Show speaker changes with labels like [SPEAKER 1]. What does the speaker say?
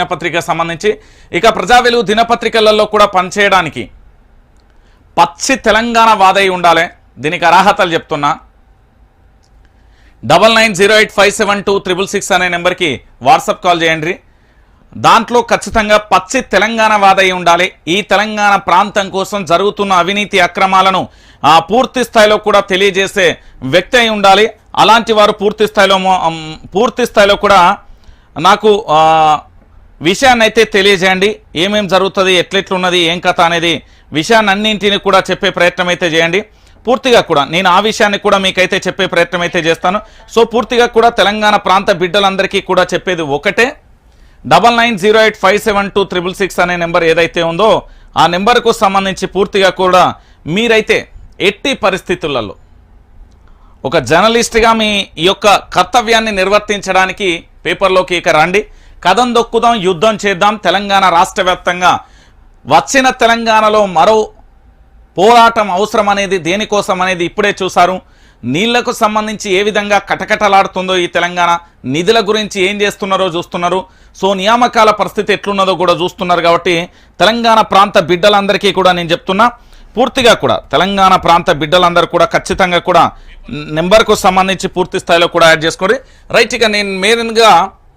[SPEAKER 1] దినపత్రిక సంబంధించి. ఇక ప్రజా వెలుగు దినపత్రికలలో కూడా పనిచేయడానికి పచ్చి తెలంగాణ వాదై ఉండాలి. దీనికి అర్హతలు చెప్తున్నా. Double nine zero eight five seven two triple six అనే నెంబర్కి వాట్సాప్ కాల్ చేయండి. దాంట్లో ఖచ్చితంగా పచ్చి తెలంగాణ వాదై ఉండాలి. ఈ తెలంగాణ ప్రాంతం కోసం జరుగుతున్న అవినీతి అక్రమాలను పూర్తి స్థాయిలో కూడా తెలియజేసే వ్యక్తి అయి ఉండాలి. అలాంటి వారు పూర్తి స్థాయిలో పూర్తి స్థాయిలో కూడా నాకు విషయాన్ని అయితే తెలియజేయండి. ఏమేం జరుగుతుంది ఎట్లెట్లున్నది ఏం కథ అనేది విషయాన్ని కూడా చెప్పే ప్రయత్నం అయితే చేయండి. పూర్తిగా కూడా నేను ఆ విషయాన్ని కూడా మీకైతే చెప్పే ప్రయత్నం అయితే చేస్తాను. సో పూర్తిగా కూడా తెలంగాణ ప్రాంత బిడ్డలందరికీ కూడా చెప్పేది ఒకటే. Double nine zero eight five seven two triple six అనే నెంబర్ ఏదైతే ఉందో ఆ నెంబర్కు సంబంధించి పూర్తిగా కూడా మీరైతే ఎట్టి పరిస్థితులలో ఒక జర్నలిస్ట్గా మీ యొక్క కర్తవ్యాన్ని నిర్వర్తించడానికి పేపర్లోకి ఇక రండి. కథం దొక్కుదాం యుద్ధం చేద్దాం తెలంగాణ రాష్ట్ర వ్యాప్తంగా. వచ్చిన తెలంగాణలో మరో పోరాటం అవసరం అనేది దేనికోసం అనేది ఇప్పుడే చూశారు. నీళ్ళకు సంబంధించి ఏ విధంగా కటకటలాడుతుందో ఈ తెలంగాణ. నిధుల గురించి ఏం చేస్తున్నారో చూస్తున్నారు. సో నియామకాల పరిస్థితి ఎట్లున్నదో కూడా చూస్తున్నారు కాబట్టి తెలంగాణ ప్రాంత బిడ్డలందరికీ కూడా నేను చెప్తున్నా. పూర్తిగా కూడా తెలంగాణ ప్రాంత బిడ్డలందరూ కూడా ఖచ్చితంగా కూడా నెంబర్కు సంబంధించి పూర్తి స్థాయిలో కూడా యాడ్ చేసుకోండి. రైట్ ఇక నేను మెయిన్గా